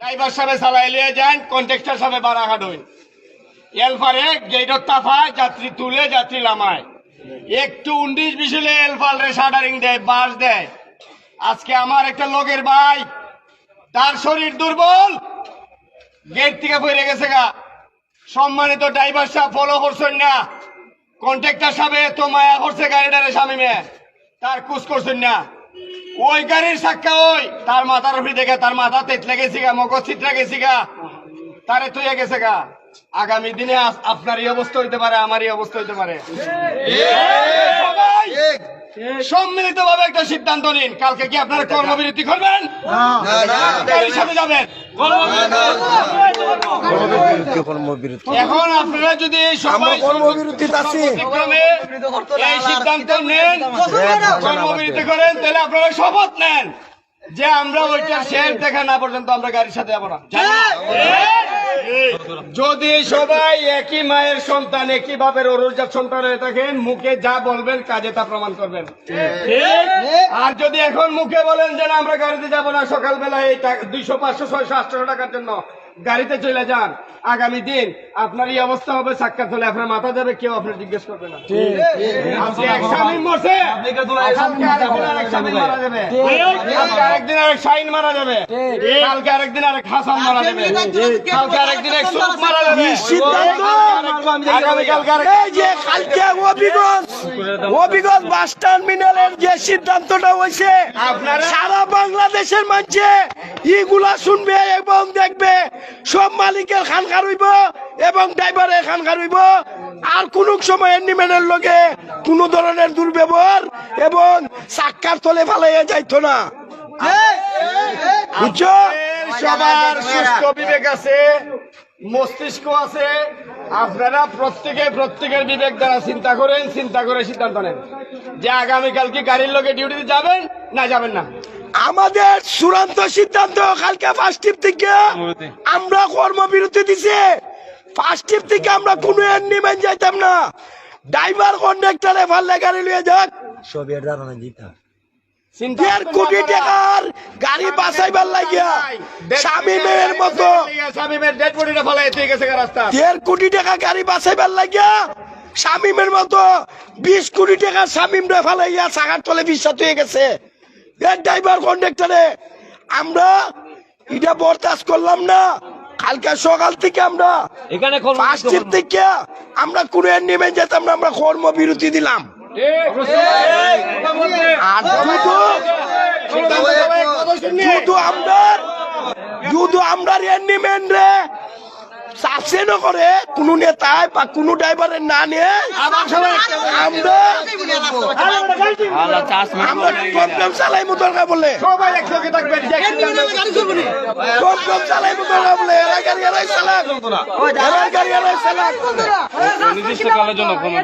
Driver সাহেব চালাই লিয়ে যান কন্ট্রাক্টর সাহেব বারাঘাট হইন। এলফারে গেটর তাফায় যাত্রী তুলে যাত্রী নামায়। একটু উনিশ বিশলে এলফাল রে শাটারিং দেয়, বাস দেয়। আজকে আমার একটা লোকের ভাই, তার শরীর দুর্বল। গেট থেকে ফিরে গেছে গা। সম্মানিত ড্রাইভার সাহেব ফলো করছেন না। কন্ট্রাক্টর সাহেব তো মায়া করছে গাড়িটারে মেয়ে। তার কুচ করছেন না। ওই গাড়ির সাক্ষা ওই। তার মাথার উপরে দেখে, তার মাথা তেতলে গেছি গা, মগজ ছিট গেছি গা। তারে তুই গেছে গা। আগামী দিনে আপনারই আপনার এই অবস্থা হইতে পারে আমার এই অবস্থা হইতে পারে। সবাই সম্মিলিত ভাবে একটা সিদ্ধান্ত নিন কালকে কি আপনারা কর্মবিরতি করবেন গাড়ির সাথে যাবেন এখন আপনারা যদি এই সিদ্ধান্ত নেন কর্মবিরতি করেন তাহলে আপনারা শপথ নেন যে আমরা ওইটা শেষ দেখা না পর্যন্ত আমরা গাড়ির সাথে যাব না যদি সবাই একই মায়ের সন্তান একই বাপের অরুজাত সন্তান হয়ে থাকেন মুখে যা বলবেন কাজে তা প্রমাণ করবেন ঠিক? আর যদি এখন মুখে বলেন যে আমরা গাড়িতে যাব না সকালবেলা এই দুইশো পাঁচশো ছয়শো আটশো টাকার জন্য গাড়িতে চলে যান। আগামী দিন আপনার এই অবস্থা হবে সাক্ষাৎ হলে আপনার মাথা যাবে কেউ আপনার জিজ্ঞেস করবে না। আজকে এক স্বামী মরছে। কালকে আরেকদিন আরেক স্বামী মারা যাবে। কালকে আরেকদিন আরেক শাইন মারা যাবে। কালকে আরেকদিন আরেক হাসান মারা যাবে। কালকে আরেকদিন এক সুখ মারা যাবে। সিদ্ধান্ত আগামীকালকে আরেক এই যে কালকে অবিগঞ্জ অবিগঞ্জ বাস টার্মিনালের যে সিদ্ধান্তটা হয়েছে আপনারা- বাংলাদেশের মানছে ইগুলা শুনবে এবং দেখবে। সব মালিকের খান খারইব এবং ড্রাইভারের খান খারইব আর কোন সময় এন্ডিমেন্টের লোকে কোন ধরনের দুর্ব্যবহার এবং সাক্ষার তলে ফালাইয়া যাইতো না। বুঝছ? সবার সুস্থ বিবেক আছে, মস্তিষ্ক আছে। আপনারা প্রত্যেকে প্রত্যেকের বিবেক দ্বারা চিন্তা করেন, চিন্তা করে সিদ্ধান্ত নেন। যে আগামীকাল কি গাড়ির লোকে ডিউটিতে যাবেন না যাবেন না? আমাদের চূড়ান্ত সিদ্ধান্ত কালকে ফার্স্ট টিপ থেকে আমরা কর্মবিরতি দিছে। ফার্স্ট টিপ থেকে আমরা কোনো নিমেন যাইতাম না। ড্রাইভার কন্ডাক্টরে ভাল্লে গাড়ি লিয়ে যাক। দেড় কোটি টাকার গাড়ি বাঁচাইবার লাগিয়া শামিমের মতো। দেড় কোটি টাকা গাড়ি বাঁচাইবার লাগিয়া শামিমের মতো বিশ কোটি টাকা শামিম রে ফালাইয়া চাকার তলে বিশ্বাস হয়ে গেছে। এর ড্রাইভার কন্ডাক্টরে আমরা এটা বরদাস্ত করলাম না। কালকে সকাল থেকে আমরা এখানে ফার্স্টের থেকে আমরা কোনো নেমে যেতাম না আমরা কর্মবিরতি দিলাম। আর শুধু শুধু আমরা শুধু আমরা রে চাষে ন করে কোন নেতায় বা কোন ড্রাইভারের না নিয়ে আমরা আমরা প্রোগ্রাম চালাইমু দরকার বলে। সবাই একসঙ্গে থাকবেন যে প্রোগ্রাম চালাইমু দরকার বলে এরা গাড়ি এরাই চালাক। এরা গাড়ি এরাই চালাক। নির্দিষ্ট কালের জন্য কোনো